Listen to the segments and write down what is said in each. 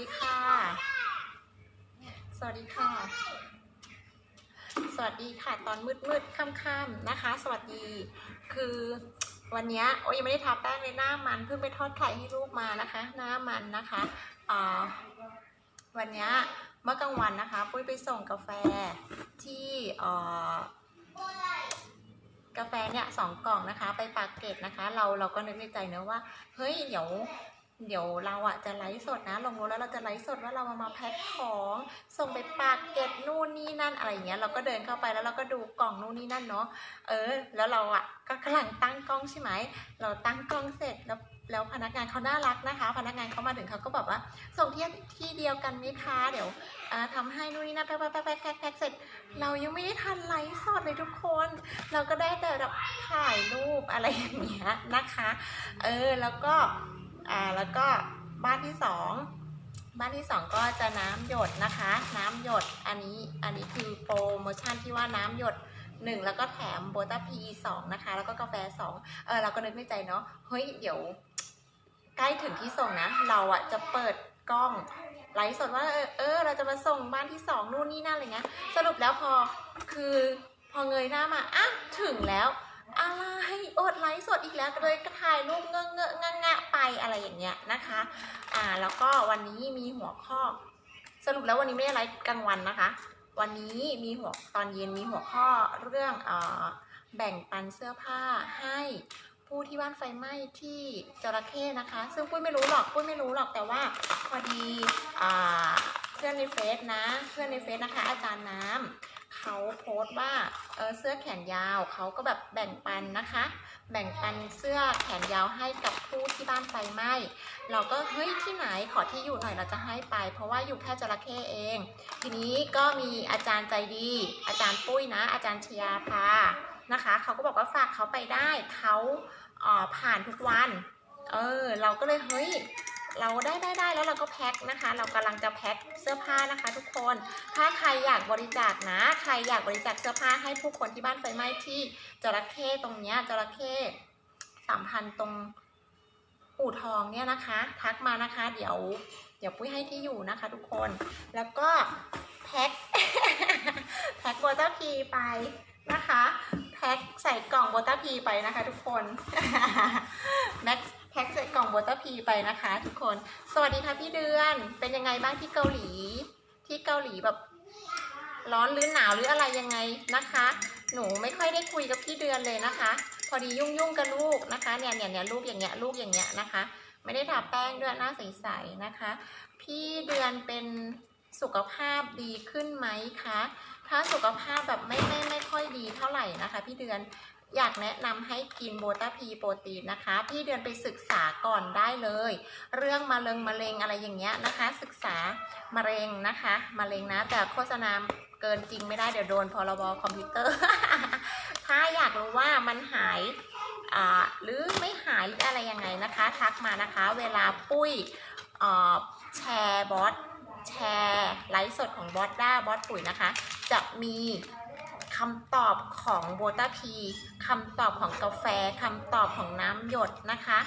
ดีค่ะ สวัสดีค่ะ สวัสดีค่ะ ตอนมืดมืดๆค่ำๆนะคะ สวัสดี คือวันเนี้ยโอ้ยยังไม่ได้ทาแป้งเลยหน้ามันเพิ่งไปทอดไข่ให้ลูกมานะคะ หน้ามันนะคะอ่าวันเนี้ยเมื่อกลางวันนะคะ ปุ้ยไปส่งกาแฟที่อ่อกาแฟเนี่ยสองกล่องนะคะ ไปปากเกร็ดนะคะ เราเราก็นึกในใจนะว่า เฮ้ย เดี๋ยว เดี๋ยวเราอะจะไลฟ์สดนะ ลงรู้แล้วเราจะไลฟ์สดว่าเรามามาแพ็คของส่งไปปากเกร็ดนู่นนี่นั่นอะไรอย่างเงี้ยเราก็เดินเข้าไปแล้วเราก็ดูกล่องนู่นนี่นั่นเนาะเออ แล้วเราอะก็กำลังตั้งกล้องใช่ไหมเราตั้งกล้องเสร็จแล้วแล้วพนักงานเขาน่ารักนะคะ พนักงานเขามาถึงเขาก็บอกว่า ส่งที่ที่เดียวกันไหมคะเดี๋ยวอ่าทำให้นู่นนี่นั่นแพ็คแพ็คแพ็คแพ็คแพ็คแพ็คเสร็จ เรายังไม่ได้ทันไลฟ์สดเลยทุกคน เราก็ได้แต่แบบถ่ายรูปอะไรอย่างเงี้ยนะคะ เออแล้วก็ อ่าแล้วก็บ้านที่สองบ้านที่สองก็จะน้ำหยดนะคะ น้ำหยดอันนี้อันนี้คือโปรโมชั่นที่ว่าน้ำหยดหนึ่งแล้วก็แถมโบต้าพีสองนะคะ แล้วก็กาแฟสองเออเราก็นึกในใจเนาะเฮ้ยเดี๋ยวใกล้ถึงที่ส่งนะ เราอะจะเปิดกล้องไลฟ์สดว่าเออเออเราจะมาส่งบ้านที่สองนู่นนี่นั่นอะไรเงี้ยสรุปแล้วพอคือพอเงยหน้ามาอะถึงแล้ว อะไรอดไลฟ์สดอีกแล้วเลยก็ถ่ายรูปเงอะเงอะงะงะไปอะไรอย่างเงี้ยนะคะ อ่าแล้วก็วันนี้มีหัวข้อ สรุปแล้ววันนี้ไม่ได้ไลฟ์กลางวันนะคะ วันนี้มีหัวตอนเย็นมีหัวข้อเรื่องเอ่อแบ่งปันเสื้อผ้าให้ผู้ที่บ้านไฟไหม้ที่จระเข้นะคะ ซึ่งปุ้ยไม่รู้หรอกปุ้ยไม่รู้หรอกแต่ว่าพอดีอ่าเพื่อนในเฟซนะ เพื่อนในเฟซนะคะ อาจารย์น้ำ เขาโพสต์ว่าเออเสื้อแขนยาวเขาก็แบบแบ่งปันนะคะ แบ่งปันเสื้อแขนยาวให้กับผู้ที่บ้านไฟไหม้เราก็เฮ้ยที่ไหนขอที่อยู่หน่อยเราจะให้ไป เพราะว่าอยู่แค่จระเข้เอง ทีนี้ก็มีอาจารย์ใจดี อาจารย์ปุ้ยนะ อาจารย์ชยาภานะคะเขาก็บอกว่าฝากเขาไปได้เขาเอ่อผ่านทุกวัน เออ เราก็เลยเฮ้ย เราได้ได้ได้แล้วเราก็แพ็คนะคะ เรากำลังจะแพ็คเสื้อผ้านะคะ ทุกคน ถ้าใครอยากบริจาคนะ ใครอยากบริจาคเสื้อผ้าให้ผู้คนที่บ้านไฟไหม้ที่จระเข้ตรงเนี้ยจระเข้สามพันตรงอู่ทองเนี่ยนะคะ ทักมานะคะ เดี๋ยว เดี๋ยวปุ้ยให้ที่อยู่นะคะ ทุกคน แล้วก็แพ็คแพ็คโบต้าพีไปนะคะ แพ็คใส่กล่องโบต้าพีไปนะคะ ทุกคนแม็ก แพ็คใส่กล่องโบต้าพีไปนะคะทุกคน สวัสดีค่ะพี่เดือน เป็นยังไงบ้างที่เกาหลี ที่เกาหลีแบบ ร้อนหรือหนาวหรืออะไรยังไงนะคะ หนูไม่ค่อยได้คุยกับพี่เดือนเลยนะคะ พอดียุ่งยุ่งๆกับลูกนะคะ เนี่ยเนี่ยเนี่ยลูกอย่างเงี้ยลูกอย่างเงี้ยนะคะ ไม่ได้ทาแป้งด้วยหน้าใสๆนะคะ พี่เดือนเป็นสุขภาพดีขึ้นไหมคะ ถ้าสุขภาพแบบไม่ไม่ไม่ค่อยดีเท่าไหร่นะคะ พี่เดือน อยากแนะนำให้กินโบตาพีโปรตีนนะคะ พี่เดือนไปศึกษาก่อนได้เลย เรื่องมะเร็งมะเร็งอะไรอย่างเงี้ยนะคะ ศึกษามะเร็งนะคะมะเร็งนะ แต่โฆษณาเกินจริงไม่ได้เดี๋ยวโดนพรบคอมพิวเตอร์ ถ้าอยากรู้ว่ามันหายหรือไม่หายหรืออะไรยังไงนะคะ ทักมานะคะ เวลาปุ้ยแชร์บอสแชร์ไลฟ์สดของบอสด้าบอสปุ๋ยนะคะ จะมี คำตอบของโบตาพีคำตอบของกาแฟคำตอบของน้ำหยดนะคะ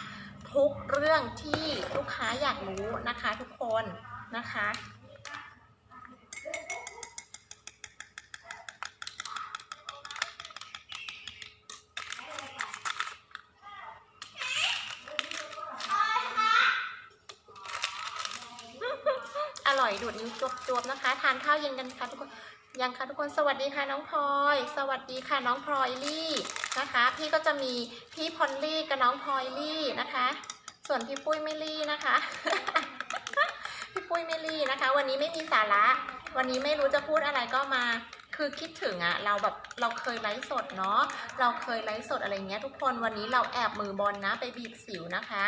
ทุกเรื่องที่ลูกค้าอยากรู้นะคะทุกคนนะคะอร่อยดูดนิ้วจวบๆนะคะ ทานข้าวเย็นกันค่ะทุกคน ยังค่ะทุกคนสวัสดีค่ะน้องพลอย สวัสดีค่ะน้องพลอยลี่นะคะ พี่ก็จะมีพี่พอลลี่กับน้องพลอยลี่นะคะ ส่วนพี่ปุ้ยไม่ลี่นะคะ พี่ปุ้ยไม่ลี่นะคะ วันนี้ไม่มีสาระ วันนี้ไม่รู้จะพูดอะไรก็มาคือคิดถึงอะเราแบบเราเคยไลฟ์สดเนาะเราเคยไลฟ์สดอะไรเงี้ยทุกคนวันนี้เราแอบมือบอลนะ ไปบีบสิวนะคะ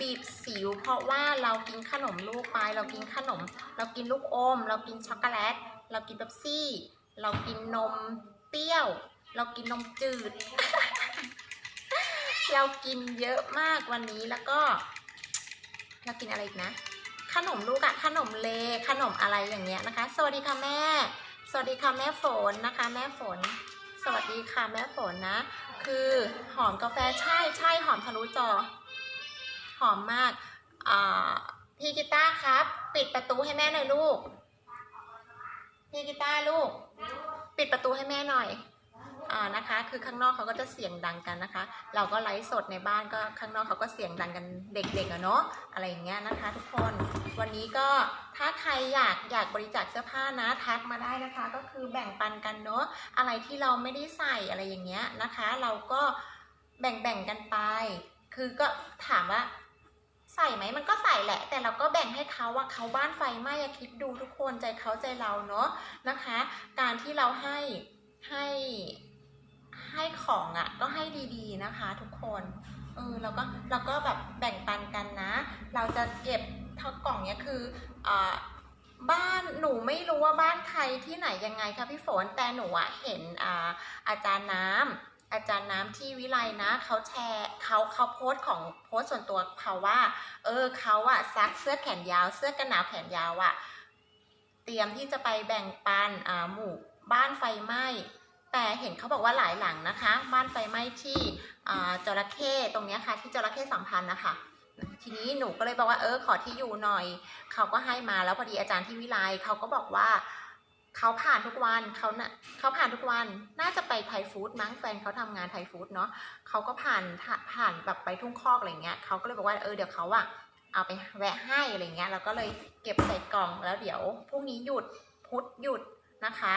บีบสิวเพราะว่าเรากินขนมลูกไป เรากินขนม เรากินลูกอม เรากินช็อกโกแลต เรากินเป๊ปซี่ เรากินนมเปรี้ยว เรากินนมจืด เรากินเยอะมากวันนี้แล้วก็ เรากินอะไรอีกนะ ขนมลูกอะขนมเลขนมอะไรอย่างเงี้ยนะคะ สวัสดีค่ะแม่ สวัสดีค่ะแม่ฝนนะคะ แม่ฝน สวัสดีค่ะแม่ฝนนะ คือหอมกาแฟใช่ใช่หอมทะลุจอ หอมมากอ่าพี่กีตาร์ครับ ปิดประตูให้แม่หน่อยลูก พี่กีตาร์ลูก ปิดประตูให้แม่หน่อยอ่านะคะ คือข้างนอกเขาก็จะเสียงดังกันนะคะ เราก็ไลฟ์สดในบ้านก็ข้างนอกเขาก็เสียงดังกันเด็กๆอะเนาะอะไรอย่างเงี้ยนะคะ ทุกคนวันนี้ก็ถ้าใครอยากอยากบริจาคเสื้อผ้านะทักมาได้นะคะ ก็คือแบ่งปันกันเนาะอะไรที่เราไม่ได้ใส่อะไรอย่างเงี้ยนะคะ เราก็แบ่งแบ่งๆกันไป คือก็ถามว่า ใส่ไหมมันก็ใส่แหละ แต่เราก็แบ่งให้เขาว่าเขาบ้านไฟไหม้คิดดูทุกคนใจเขาใจเราเนาะนะคะ การที่เราให้ให้ให้ของอะ่ะก็ให้ดีๆนะคะทุกคนเออเราก็เราก็แบบแบ่งปันกันนะ เราจะเก็บเท่ากล่องเนี้ยคืออ่าบ้านหนูไม่รู้ว่าบ้านใครที่ไหนยังไงคะพี่ฝนแต่หนูอะเห็นอ่าอาจารย์น้ำ อาจารย์น้ำที่วิไลนะเขาแชร์เขาเขาโพสต์ของโพสต์ส่วนตัวเขาว่า เออเขาอะซักเสื้อแขนยาว เสื้อกันหนาวแขนยาวอะเตรียมที่จะไปแบ่งปันอ่าหมู่บ้านไฟไหม้แต่เห็นเขาบอกว่าหลายหลังนะคะ บ้านไฟไหม้ที่อ่าจระเข้ตรงเนี้ยค่ะ ที่จระเข้สัมพันธ์นะคะทีนี้หนูก็เลยบอกว่าเออขอที่อยู่หน่อย เขาก็ให้มาแล้วพอดีอาจารย์ที่วิไลเขาก็บอกว่า เขาผ่านทุกวันเขาน่ะเขาผ่านทุกวันน่าจะไปไทยฟู้ดมั้งแฟนเขาทำงานไทยฟู้ดเนาะเขาก็ผ่านผ่านแบบไปทุ่งคอกอะไรเงี้ยเขาก็เลยบอกว่าเออเดี๋ยวเขาอะเอาไปแวะให้อะไรเงี้ยแล้วก็เลยเก็บใส่กล่องแล้วเดี๋ยวพรุ่งนี้หยุดพุธหยุดนะคะ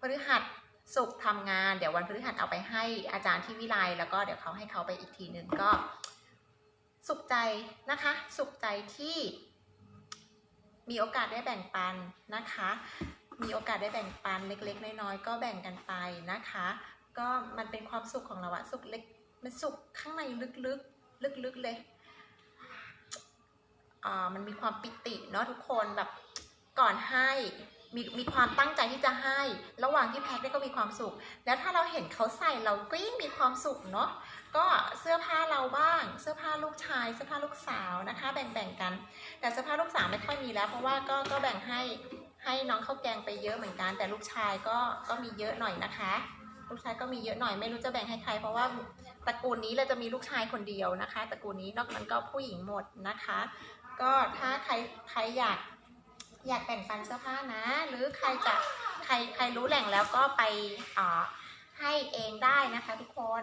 พฤหัสศุกร์ทำงาน เดี๋ยววันพฤหัสเอาไปให้อาจารย์ที่วิไลแล้วก็เดี๋ยวเขาให้เขาไปอีกทีนึงก็ สุขใจนะคะ สุขใจที่มีโอกาสได้แบ่งปันนะคะ มีโอกาสได้แบ่งปันเล็กๆ น้อยๆก็แบ่งกันไปนะคะ ก็มันเป็นความสุขของเราอะสุขเล็กมันสุขข้างในลึกๆลึกๆเลยอ่ามันมีความปิติเนาะทุกคนแบบก่อนให้มีมีความตั้งใจที่จะให้ ระหว่างที่แพ็คได้ก็มีความสุข แล้วถ้าเราเห็นเขาใส่เราก็ยิ่งมีความสุขเนาะก็เสื้อผ้าเราบ้าง เสื้อผ้าลูกชาย เสื้อผ้าลูกสาวนะคะ แบ่งๆกัน แต่เสื้อผ้าลูกสาวไม่ค่อยมีแล้ว เพราะว่าก็ก็แบ่งให้ ให้น้องข้าวแกงไปเยอะเหมือนกัน แต่ลูกชายก็ก็มีเยอะหน่อยนะคะ ลูกชายก็มีเยอะหน่อยไม่รู้จะแบ่งให้ใคร เพราะว่าตระกูลนี้เราจะมีลูกชายคนเดียวนะคะ ตระกูลนี้นอกนั้นก็ผู้หญิงหมดนะคะ ก็ถ้าใครใครอยากอยากแบ่งปันเสื้อผ้านะ หรือใครจะใครใครรู้แหล่งแล้วก็ไปอ่าให้เองได้นะคะทุกคน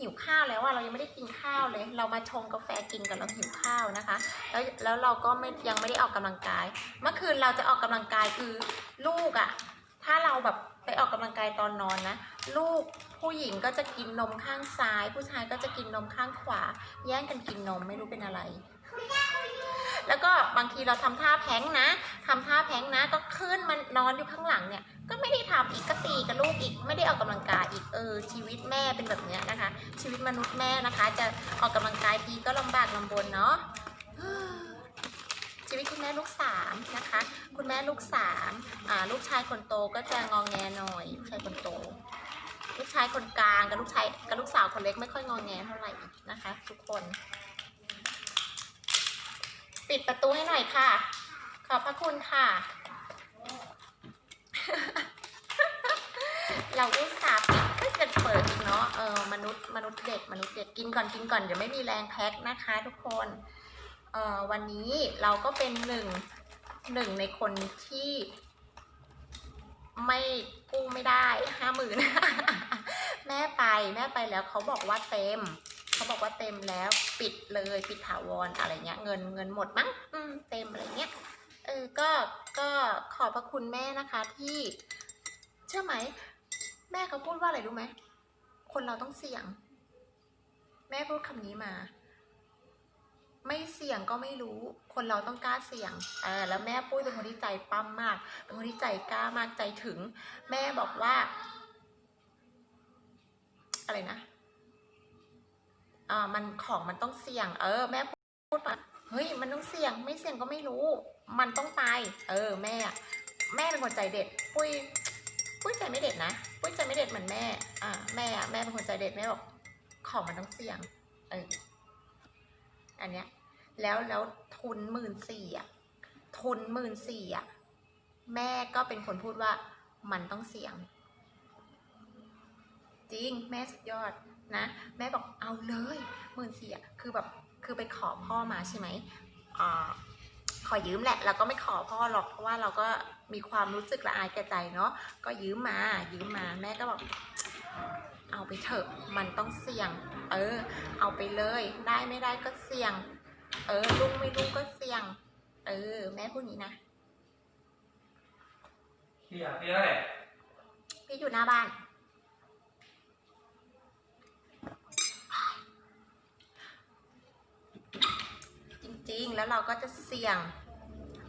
หิวข้าวแล้วอะเรายังไม่ได้กินข้าวเลย เรามาชงกาแฟกินกันเราหิวข้าวนะคะ แล้วแล้วเราก็ไม่ยังไม่ได้ออกกำลังกาย เมื่อคืนเราจะออกกำลังกายคือลูกอะถ้าเราแบบไปออกกำลังกายตอนนอนนะ ลูกผู้หญิงก็จะกินนมข้างซ้าย ผู้ชายก็จะกินนมข้างขวา แย่งกันกินนมไม่รู้เป็นอะไร แล้วก็บางทีเราทำท่าแพ้งนะทำท่าแพ้งนะก็ขึ้นมันนอนอยู่ข้างหลังเนี่ย ก็ไม่ได้ทำอีกก็ตีกับลูกอีก ไม่ได้ออกกำลังกายอีกเออชีวิตแม่เป็นแบบเนี้ยนะคะ ชีวิตมนุษย์แม่นะคะ จะออกกำลังกายทีก็ลำบากลำบนเนาะชีวิตคุณแม่ลูกสามนะคะ คุณแม่ลูกสามอ่าลูกชายคนโตก็จะงองแงหน่อยลูกชายคนโต ลูกชายคนกลางกับลูกชายกับลูกสาวคนเล็กไม่ค่อยงองแงเท่าไหร่นะคะ ทุกคน ปิดประตูให้หน่อยค่ะ ขอบพระคุณค่ะ เราอุตส่าห์ปิดก็จะเปิดอีกเนาะเออมนุษย์มนุษย์เด็กมนุษย์เด็กกินก่อนกินก่อนเดี๋ยวไม่มีแรงแพ็คนะคะ ทุกคนเออวันนี้เราก็เป็นหนึ่งหนึ่งในคนที่ ไม่กู้ไม่ได้ห้าหมื่นแม่ไปแม่ไปแล้วเขาบอกว่าเต็มเขาบอกว่าเต็มแล้วปิดเลยปิดถาวรอะไรเงี้ย เงินเงินหมดมั้งอืมเต็มอะไรเงี้ยเออก็ก็ขอบพระคุณแม่นะคะที่ เชื่อไหม แม่เขาพูดว่าอะไรรู้ไหม คนเราต้องเสี่ยง แม่พูดคำนี้มา ไม่เสี่ยงก็ไม่รู้ คนเราต้องกล้าเสี่ยงเออแล้วแม่ปุ้ยเป็นคนที่ใจปั้มมาก เป็นคนที่ใจกล้ามากใจถึง แม่บอกว่า อะไรนะอ่ามันของมันต้องเสี่ยง เออ แม่พูดมาเฮ้ย มันต้องเสี่ยง ไม่เสี่ยงก็ไม่รู้ มันต้องไปเออ แม่อะแม่เป็นคนใจเด็ด ปุ้ย ปุ้ยใจไม่เด็ดนะ ปุ้ยใจไม่เด็ดเหมือนแม่ อ่า แม่อะแม่เป็นคนใจเด็ดแม่บอกของมันต้องเสี่ยง เออ อันเนี้ย แล้วแล้วทุนหมื่นสี่อะ ทุนหมื่นสี่อะ แม่ก็เป็นคนพูดว่ามันต้องเสี่ยง จริง แม่สุดยอดนะ แม่บอกเอาเลยหมื่นสี่อะ คือแบบคือไปขอพ่อมาใช่ไหมอ่าขอยืมแหละเราก็ไม่ขอพ่อหรอก เพราะว่าเราก็ มีความรู้สึกละอายแก่ใจเนาะก็ยืมมายืมมาแม่ก็บอกเอาไปเถอะมันต้องเสี่ยง เออ เอาไปเลย ได้ไม่ได้ก็เสี่ยง เออลุงไม่ลุงก็เสี่ยง เออ แม่พูดนี้นะพี่อะพี่เอ้ยพี่อยู่หน้าบ้านจริงๆ แล้วเราก็จะเสี่ยง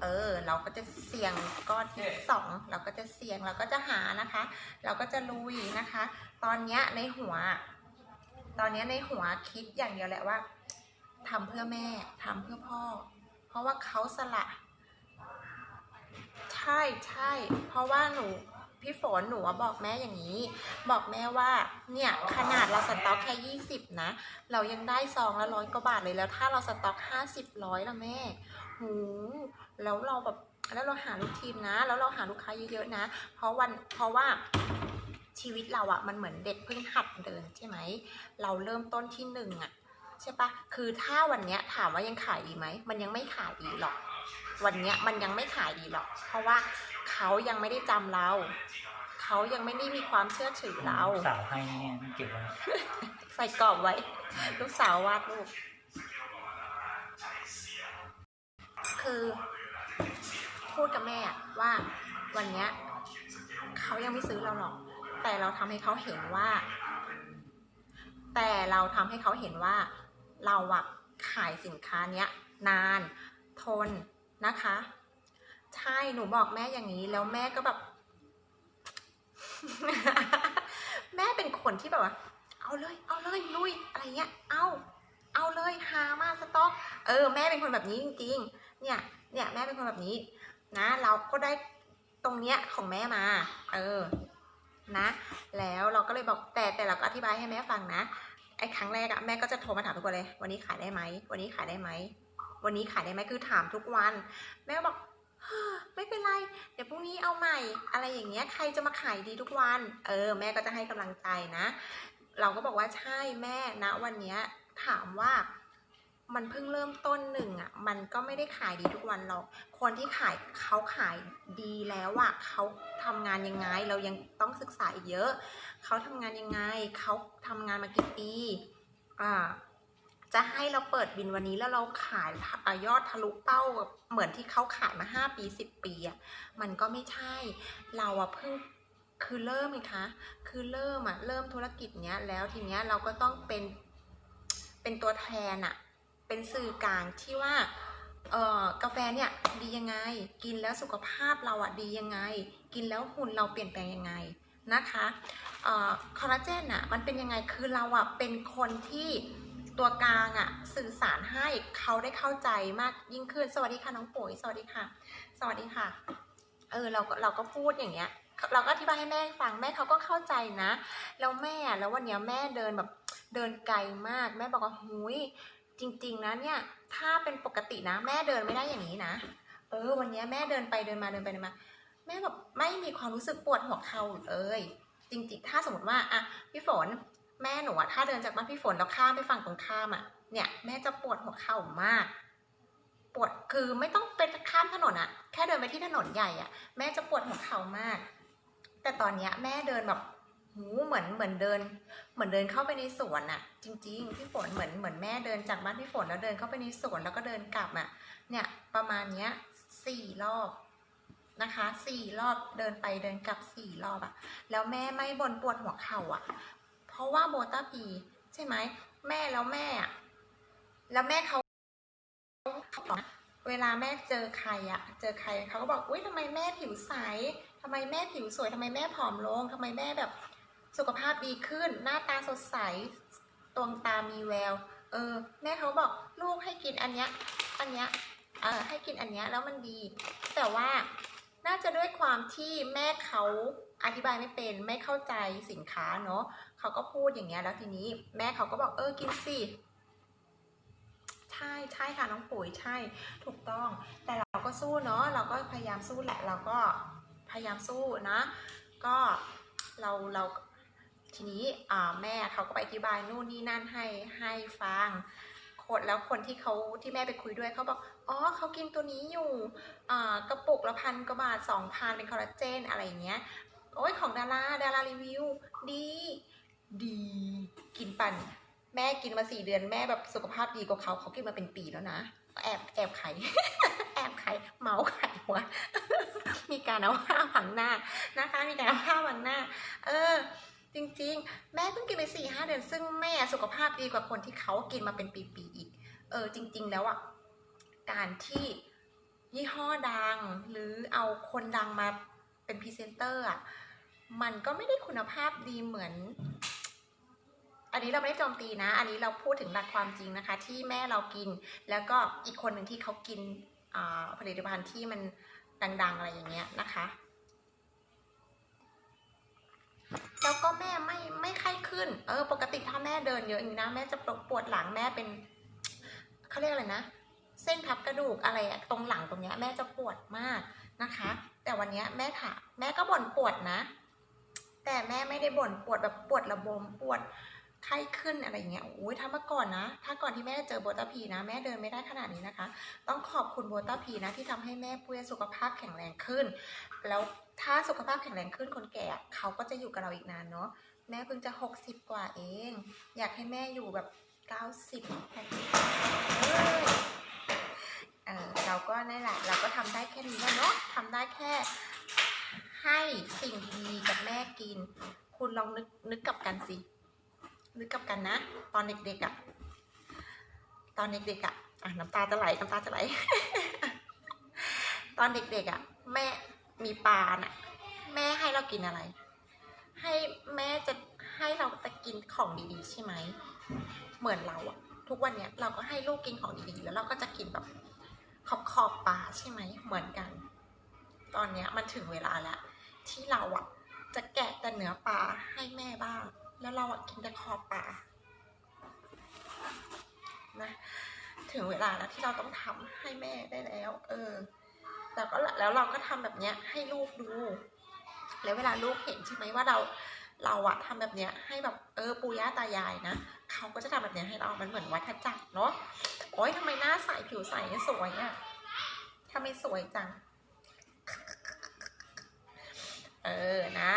เออ เราก็จะเสี่ยงก้อนที่สองเราก็จะเสี่ยงเราก็จะหานะคะ เราก็จะลุยนะคะ ตอนเนี้ยในหัว ตอนเนี้ยในหัวคิดอย่างเดียวแหละว่าทำเพื่อแม่ทำเพื่อพ่อ เพราะว่าเขาสละ ใช่ใช่เพราะว่าหนูพี่ฝนหนูอะบอกแม่อย่างนี้ บอกแม่ว่า เนี่ยขนาดเราสต็อกแค่ยี่สิบนะ เรายังได้ซองละร้อยกว่าบาทเลยแล้ว ถ้าเราสต็อกห้าสิบร้อยละแม่หู แล้วเราแบบแล้วเราหาลูกทีมนะ แล้วเราหาลูกค้าเยอะๆนะ เพราะวันเพราะว่าชีวิตเราอะมันเหมือนเด็กเพิ่งหัดเดินใช่ไหม เราเริ่มต้นที่หนึ่งอะใช่ปะคือถ้าวันเนี้ยถามว่ายังขายดีไหม มันยังไม่ขายดีหรอก วันเนี้ยมันยังไม่ขายดีหรอก เพราะว่าเขายังไม่ได้จำเรา เขายังไม่ได้มีความเชื่อถือเราสาวให้เนี่ยต้องเก็บไว้ใส่กรอบไว้ ลูกสาววาดรูปคือ พูดกับแม่ว่าวันเนี้ยเขายังไม่ซื้อเราหรอก แต่เราทำให้เขาเห็นว่า แต่เราทำให้เขาเห็นว่า เราอะขายสินค้าเนี้ย นาน ทนนะคะ ใช่หนูบอกแม่อย่างนี้ แล้วแม่ก็แบบ แม่เป็นคนที่แบบว่า เอาเลย เอาเลยลุยอะไรเงี้ย เอาเอาเลยหามาสต็อก เออ แม่เป็นคนแบบนี้จริง ๆ เนี่ย เนี่ยแม่เป็นคนแบบนี้ นะ เราก็ได้ตรงเนี้ยของแม่มา เออ นะ แล้วเราก็เลยบอกแต่แต่เราก็อธิบายให้แม่ฟังนะ ไอ้ครั้งแรกอะแม่ก็จะโทรมาถามทุกคนเลย วันนี้ขายได้ไหม วันนี้ขายได้ไหม วันนี้ขายได้ไหมคือถามทุกวัน แม่บอกไม่เป็นไร เดี๋ยวพรุ่งนี้เอาใหม่ อะไรอย่างเงี้ย ใครจะมาขายดีทุกวัน เออ แม่ก็จะให้กำลังใจนะ เราก็บอกว่าใช่แม่นะ วันเนี้ยถามว่า มันเพิ่งเริ่มต้นหนึ่งอะ มันก็ไม่ได้ขายดีทุกวันหรอกคนที่ขายเขาขายดีแล้วอะเขาทำงานยังไง เรายังต้องศึกษาอีกเยอะ เขาทำงานยังไง เขาทำงานมากี่ปี อ่า จะให้เราเปิดบินวันนี้แล้วเราขายอยอดทะลุเป้าเหมือนที่เขาขายมาห้าปีสิบปีอะ มันก็ไม่ใช่ เราอะเพิ่งคือเริ่มไงคะ คือเริ่มอะ เริ่มธุรกิจเนี้ย แล้วทีเนี้ยเราก็ต้องเป็น เป็นตัวแทนอะ เป็นสื่อกลางที่ว่าเออกาแฟเนี่ยดียังไง กินแล้วสุขภาพเราอะดียังไง กินแล้วหุ่นเราเปลี่ยนแปลงยังไงนะคะเออคอลลาเจนอะมันเป็นยังไงคือเราอะเป็นคนที่ตัวกลางอะสื่อสารให้เขาได้เข้าใจมากยิ่งขึ้น สวัสดีค่ะน้องปุ๋ยสวัสดีค่ะ สวัสดีค่ะเออเราก็เราก็พูดอย่างเงี้ย เราก็อธิบายให้แม่ฟังแม่เขาก็เข้าใจนะแล้วแม่อะแล้ววันเนี้ยแม่เดินแบบเดินไกลมาก แม่บอกว่าหุย จริง ๆนะเนี่ยถ้าเป็นปกตินะ แม่เดินไม่ได้อย่างนี้นะ เออ วันนี้แม่เดินไปเดินมาเดินไปเดินมา แม่แบบไม่มีความรู้สึกปวดหัวเข่าเลยจริงๆ ถ้าสมมติว่าอะพี่ฝนแม่หนูอะถ้าเดินจากบ้านพี่ฝนแล้วข้ามไปฝั่งตรงข้ามอะเนี่ยแม่จะปวดหัวเข่ามาก ปวดคือไม่ต้องเป็นข้ามถนนอะแค่เดินไปที่ถนนใหญ่อะแม่จะปวดหัวเข่ามาก แต่ตอนเนี้ยแม่เดินแบบ หูเหมือนเหมือนเดิน เหมือนเดินเข้าไปในสวนอะจริง ๆ พี่ฝนเหมือนเหมือนแม่เดินจากบ้านพี่ฝนแล้วเดินเข้าไปในสวนแล้วก็เดินกลับอะเนี่ยประมาณเนี้ยสี่รอบนะคะสี่รอบเดินไปเดินกลับสี่รอบอะแล้วแม่ไม่บ่นปวดหัวเข่าอะเพราะว่าโบต้าพีใช่ไหมแม่แล้วแม่อะแล้วแม่เขาเวลาแม่เจอใครอะเจอใครเขาก็บอกอุ้ยทำไมแม่ผิวใสทำไมแม่ผิวสวยทำไมแม่ผอมลงทำไมแม่แบบ สุขภาพดีขึ้น หน้าตาสดใสดวงตามีแวว เออ แม่เขาบอกลูกให้กินอันเนี้ย อันเนี้ย เออให้กินอันเนี้ยแล้วมันดี แต่ว่าน่าจะด้วยความที่แม่เขาอธิบายไม่เป็นไม่เข้าใจสินค้าเนาะเขาก็พูดอย่างเงี้ยแล้วทีนี้ แม่เขาก็บอกเออกินสิใช่ใช่ค่ะน้องปุ๋ยใช่ถูกต้อง แต่เราก็สู้เนาะเราก็พยายามสู้แหละ เราก็พยายามสู้นะ ก็เราเรา ทีนี้แม่เขาก็ไปอธิบายนู่นนี่นั่นให้ให้ฟังคนแล้วคนที่เขาที่แม่ไปคุยด้วยเขาบอก อ๋อเขากินตัวนี้อยู่กระปุกละพันกว่าบาทสองพันเป็นคอลลาเจนอะไรอย่างเงี้ย โอ้ยของดาราดารารีวิว ดี ดี กินปั่น แม่กินมาสี่เดือนแม่แบบสุขภาพดีกว่าเขาเขากินมาเป็นปีแล้วนะ แอบแอบไข่แอบไข่เมาไข่หัวมีการเอาผ้าฝังหน้านะคะ มีการเอาผ้าฝังหน้า เออ จริงๆ แม่เพิ่งกินไปสี่ห้าเดือน ซึ่งแม่สุขภาพดีกว่าคนที่เขากินมาเป็นปีๆอีก เออจริง ๆ แล้วอะการที่ยี่ห้อดังหรือเอาคนดังมาเป็นพรีเซนเตอร์อะมันก็ไม่ได้คุณภาพดีเหมือน อันนี้เราไม่ได้โจมตีนะ อันนี้เราพูดถึงหลักความจริงนะคะ ที่แม่เรากิน แล้วก็อีกคนหนึ่งที่เขากินผลิตภัณฑ์ที่มันดังๆอะไรอย่างเงี้ยนะคะ แล้วก็แม่ไม่ไม่ไข้ขึ้น เออ ปกติถ้าแม่เดินเยอะอย่างนี้นะ แม่จะปวดหลังแม่เป็นเขาเรียกอะไรนะ เส้นทับกระดูกอะไรตรงหลังตรงเนี้ย แม่จะปวดมากนะคะ แต่วันเนี้ยแม่ถามแม่ก็บ่นปวดนะ แต่แม่ไม่ได้บ่นปวดแบบปวดระบมปวด ไข้ขึ้นอะไรอย่างเงี้ยโอ้ยถ้าเมื่อก่อนนะ ถ้าก่อนที่แม่เจอโบตาพีนะ แม่เดินไม่ได้ขนาดนี้นะคะ ต้องขอบคุณโบตาพีนะที่ทำให้แม่ปุ้ยสุขภาพแข็งแรงขึ้น แล้วถ้าสุขภาพแข็งแรงขึ้นคนแก่เขาก็จะอยู่กับเราอีกนานเนาะ แม่เพิ่งจะหกสิบกว่าเอง อยากให้แม่อยู่แบบเก้าสิบเออเราก็นั่นแหละ เราก็ทำได้แค่นี้แล้วเนาะทำได้แค่ให้สิ่งดีๆกับแม่กิน คุณลองนึกนึกกับกันสิ นึกกับกันนะ ตอนเด็กๆอะ่ะ ตอนเด็กๆอะ่ะอะน้ำตาจะไหลน้ำตาจะไหล ตอนเด็กๆอะ่ะ แม่มีปลาน่ะ แม่ให้เรากินอะไร ให้แม่จะให้เราจะกินของดีๆ ใช่ไหม เหมือนเราอะทุกวันเนี้ยเราก็ให้ลูกกินของดีๆ แล้วเราก็จะกินแบบขอบขอบปลาใช่ไหม เหมือนกัน ตอนเนี้ยมันถึงเวลาแล้วที่เราอะจะแกะแต่เนื้อปลาให้แม่บ้าง แล้วเราอะกินแต่ขอบปลานะถึงเวลาแล้วที่เราต้องทำให้แม่ได้แล้ว เออแล้วก็แล้วเราก็ทำแบบเนี้ย ให้ลูกดู แล้วเวลาลูกเห็นใช่ไหมว่าเราเราอะทำแบบเนี้ย ให้แบบเออปู่ย่าตายายนะเขาก็จะทำแบบเนี้ยให้เรา มันเหมือนวัฏจักรเนาะโอ๊ยทำไมหน้าใสผิวใสสวยอะทำไมสวยจัง เออนะ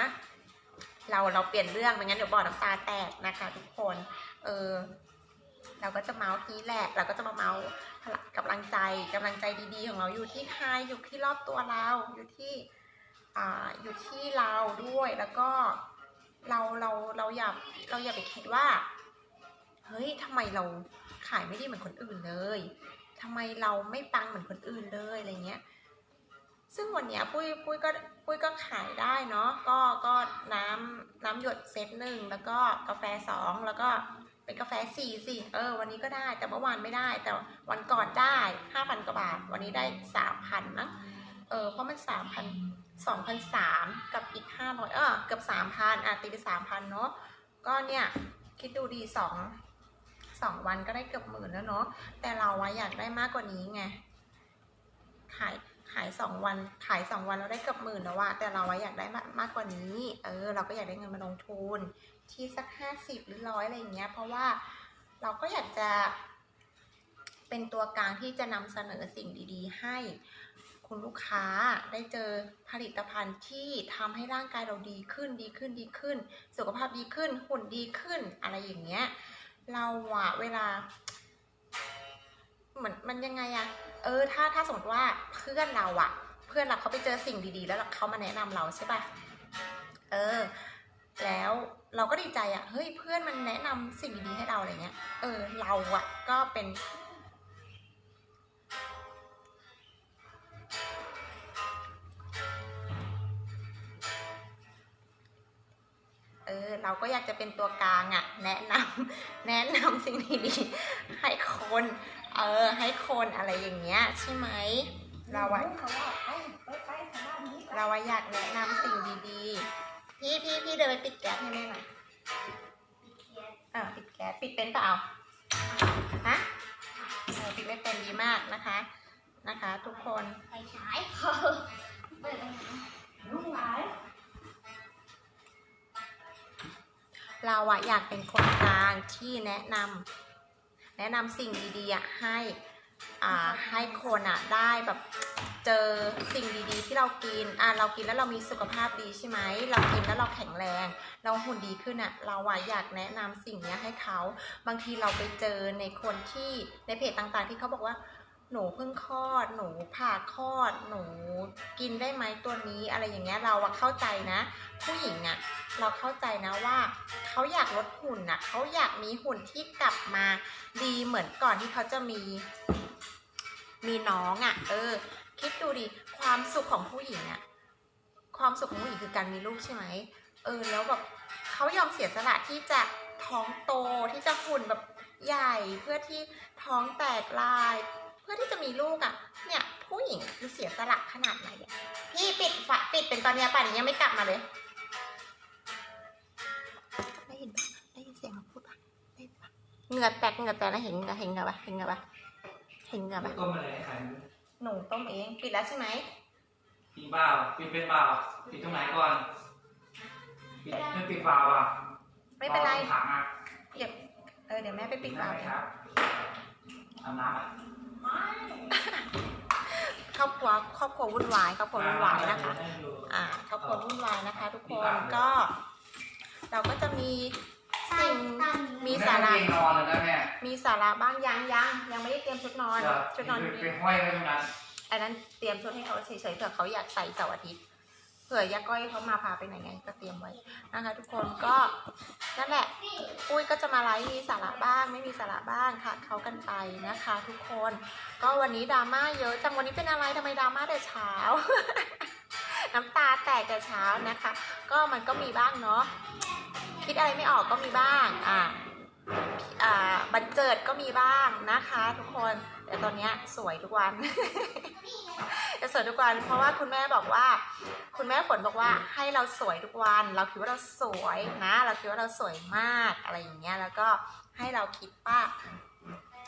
เราเราเปลี่ยนเรื่องไม่งั้นเดี๋ยวบ่อน้ำตาแตกนะคะ ทุกคน เออเราก็จะเมาส์ทีแหละ เราก็จะมาเมาส์พลังกำลังใจกำลังใจดีๆ ของเราอยู่ที่ใครอยู่ที่รอบตัวเราอยู่ที่อ่าอยู่ที่เราด้วยแล้วก็เราเราเราอย่าเราอย่าไปคิดว่า เฮ้ยทำไมเราขายไม่ดีเหมือนคนอื่นเลยทำไมเราไม่ปังเหมือนคนอื่นเลยอะไรเงี้ย ซึ่งวันนี้ปุ้ยปุ้ยก็ปุ้ยก็ขายได้เนาะก็ก็น้ำน้ำหยดเซตหนึ่งแล้วก็กาแฟสองแล้วก็เป็นกาแฟสี่สิเออ วันนี้ก็ได้แต่เมื่อวานไม่ได้ แต่วันก่อนได้ห้าพันกว่าบาท วันนี้ได้สามพันมั้งเออเพราะมันสามพันสองพันสามกับอีกห้าร้อยเออเกือบสามพันอะตีไปสามพันเนาะก็เนี่ยคิดดูดีสองสองวันก็ได้เกือบหมื่นแล้วเนาะแต่เราอะอยากได้มากกว่านี้ไงขายายสองวันขายสองวันเราได้เกือบหมื่นแล้วอะแต่เราอะอยากได้มากมากกว่านี้ เออ เราก็อยากได้เงินมาลงทุน ที่สักห้าสิบหรือร้อยอะไรอย่างเงี้ย เพราะว่าเราก็อยากจะ เป็นตัวกลางที่จะนำเสนอสิ่งดี ๆ ให้คุณลูกค้าได้เจอผลิตภัณฑ์ที่ทำให้ร่างกายเราดีขึ้นดีขึ้นดีขึ้น สุขภาพดีขึ้นหุ่นดีขึ้นอะไรอย่างเงี้ย เราอะเวลาเหมือนมันยังไงอะ เออถ้าถ้าสมมติว่าเพื่อนเราอะเพื่อนเราเขาไปเจอสิ่งดีๆ แล้วเขามาแนะนำเราใช่ปะเออ แล้วเราก็ดีใจอะเฮ้ยเพื่อนมันแนะนำสิ่งดีๆให้เราอะไรเงี้ย เออ เราอะก็เป็นเออเราก็อยากจะเป็นตัวกลางอะแนะนำแนะนำสิ่งดีๆให้คน เออ ให้คนอะไรอย่างเงี้ยใช่ไหม เราอะเราอะอยากแนะนำสิ่งดีๆ พี่พี่พี่เดินไปปิดแก๊สให้แม่หน่อยอ่าปิดแก๊สปิดเป็นเปล่าฮะเออปิดไม่เป็นดีมากนะคะ นะคะ ทุกคนไปฉายเปิดไปไหนลูกหลายเราอะอยากเป็นคนกลางที่แนะนำ แนะนำสิ่งดีๆให้อ่าให้คนอะได้แบบเจอสิ่งดีๆ ที่เรากินอ่าเรากินแล้วเรามีสุขภาพดีใช่ไหมเรากินแล้วเราแข็งแรง เราหุ่นดีขึ้นอะเราอะอยากแนะนำสิ่งนี้ให้เขา บางทีเราไปเจอในคนที่ในเพจต่างๆ ที่เขาบอกว่า หนูเพิ่งคลอด หนูผ่าคลอด หนูกินได้ไหมตัวนี้ อะไรอย่างเงี้ยเราเข้าใจนะ ผู้หญิงอะเราเข้าใจนะว่าเขาอยากลดหุ่นอะเขาอยากมีหุ่นที่กลับมาดีเหมือนก่อนที่เขาจะมี มีน้องอะเออ คิดดูดิความสุขของผู้หญิงอะความสุขของผู้หญิงคือการมีลูกใช่ไหมเออ แล้วแบบเขายอมเสียสละที่จะท้องโตที่จะหุ่นแบบใหญ่เพื่อที่ท้องแตกลาย พื่อที่จะมีลูกอะ่ะ เนี่ย ผู้หญิงคือเสียสละขนาดไหนอะพี่ปิดฝาปิดเป็นตอนเนี้ยป่านนี้ยังไม่กลับมาเลย ได้ยินปะได้ยินเสียงเขาพูดปะได้ยินปะเหงื่อแตกเหงื่อแตกนะเห็นเหงื่อเห็นเหงื่อปะเห็นเหงื่อปะเห็นเหงื่อปะต้มอะไรให้ขายมึงหนูต้มเอง ปิดแล้วใช่ไหมปิดเปล่าปิดเป็นเปล่าปิดตรงไหนก่อนปิดไม่ปิดเปล่าอะไม่เป็นไรอาถังอะเดี๋ยวเออเดี๋ยวแม่ไปปิดได้ฝาไหมครับอาบน้ำอะ ครอบครัวครอบครัววุ่นวายครอบครัววุ่นวายนะคะให้ดูอ่าครอบครัววุ่นวายนะคะ ทุกคมีนบ้างเลยก็ เราก็จะมีสิ่งมีสาระแม่เตียงนอนเลยนะแม่มีสาระบ้างยังยังยังไม่ได้เตรียมชุดนอนเดี๋ยวชุดนอนไปมีไปห้อยไว้ตรงนั้นอันนั้นเตรียมชุดให้เขาเฉยๆเผื่อเขาอยากใส่เสาร์อาทิตย์ เผื่อยาก้อยเขามาพาไปไหนไงก็เตรียมไว้นะคะ ทุกคนก็นั่นแหละปุ้ยก็จะมาไลฟ์มีสาระบ้าง ไม่มีสาระบ้างค่ะเขากันไปนะคะ ทุกคน ก็วันนี้ดราม่าเยอะจังวันนี้เป็นอะไรทำไมดราม่าแต่เช้า น้ำตาแตกแต่เช้านะคะ ก็มันก็มีบ้างเนาะคิดอะไรไม่ออกก็มีบ้างอ่าอ่าบันเจิดก็มีบ้างนะคะ ทุกคนแต่ตอนนี้สวยทุกวัน จะสวยทุกวัน เพราะว่าคุณแม่บอกว่า คุณแม่ฝนบอกว่าให้เราสวยทุกวัน เราคิดว่าเราสวยนะ เราคิดว่าเราสวยมากอะไรอย่างเงี้ย แล้วก็ให้เราคิดว่า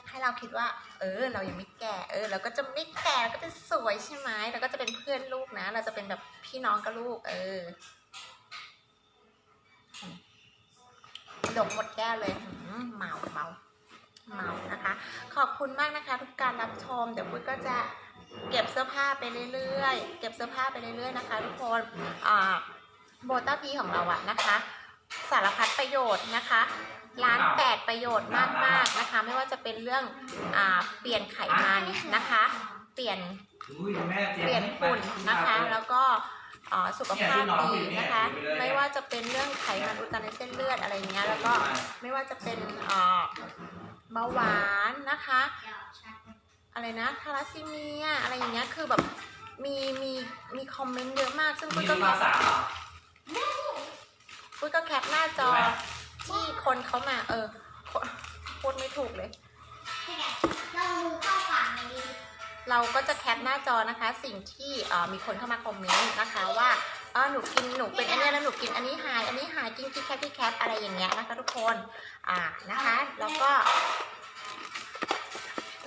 ให้เราคิดว่า เออ เรายังไม่แก่ เออ เราก็จะไม่แก่เราก็จะสวยใช่ไหมเราก็จะเป็นเพื่อนลูกนะ เราจะเป็นแบบพี่น้องกับลูก เออดกหมดแก้วเลยเมาเมาเมานะคะ ขอบคุณมากนะคะ ทุกการรับชม เดี๋ยวปุ้ยก็จะ เก็บเสื้อผ้าไปเรื่อยๆ เก็บเสื้อผ้าไปเรื่อยๆนะคะ ทุกคนอ่าโบต้าพีของเราอะนะคะ สารพัดประโยชน์นะคะร้านแปดประโยชน์มากๆนะคะ ไม่ว่าจะเป็นเรื่องอ่าเปลี่ยนไขมันนะคะ เปลี่ยนเปลี่ยนหุ่นนะคะ แล้วก็อ่สุขภาพดีนะคะ ไม่ว่าจะเป็นเรื่องไขมันอุดตันในเส้นเลือดอะไรเงี้ยแล้วก็ไม่ว่าจะเป็นอ่าเบาหวานนะคะ อะไรนะทาราซีเมียอะไรอย่างเงี้ยคือแบบมีมีมีคอมเมนต์เยอะมาก ซึ่งปุ้มียก็ภาษาเหรอปุ้ยก็แคปหน้าจอที่คนเขามา เออคนพูดไม่ถูกเลยเรามือเข้าปากในนี้เราก็จะแคปหน้าจอนะคะ สิ่งที่เอ่อมีคนเข้ามาคอมเมนต์นะคะว่าเออหนูกินหนูเป็นอันเนี้ยแล้วหนูกินอันนี้หาย อันนี้หายกินกินแคปที่แคปอะไรอย่างเงี้ยนะคะ ทุกคนอ่านะคะ แล้วก็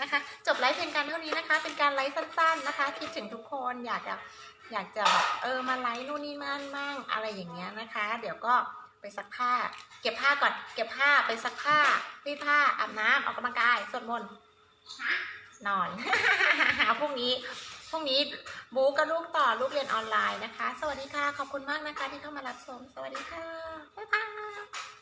นะคะ จบไลฟ์เพียงการเท่านี้นะคะ เป็นการไลฟ์สั้น ๆนะคะ คิดถึงทุกคนอยากจะอยากจะแบบเออมาไลฟ์นู่นนี่นั่นมั่งอะไรอย่างเงี้ยนะคะ เดี๋ยวก็ไปซักผ้า เก็บผ้าก่อน เก็บผ้าไปซักผ้ารีดผ้าอาบน้ำออกกำลังกายสวดมนต์นอนพรุ่งนี้พรุ่งนี้บูกับลูกต่อลูกเรียนออนไลน์นะคะ สวัสดีค่ะ ขอบคุณมากนะคะที่เข้ามารับชม สวัสดีค่ะ บ๊ายบาย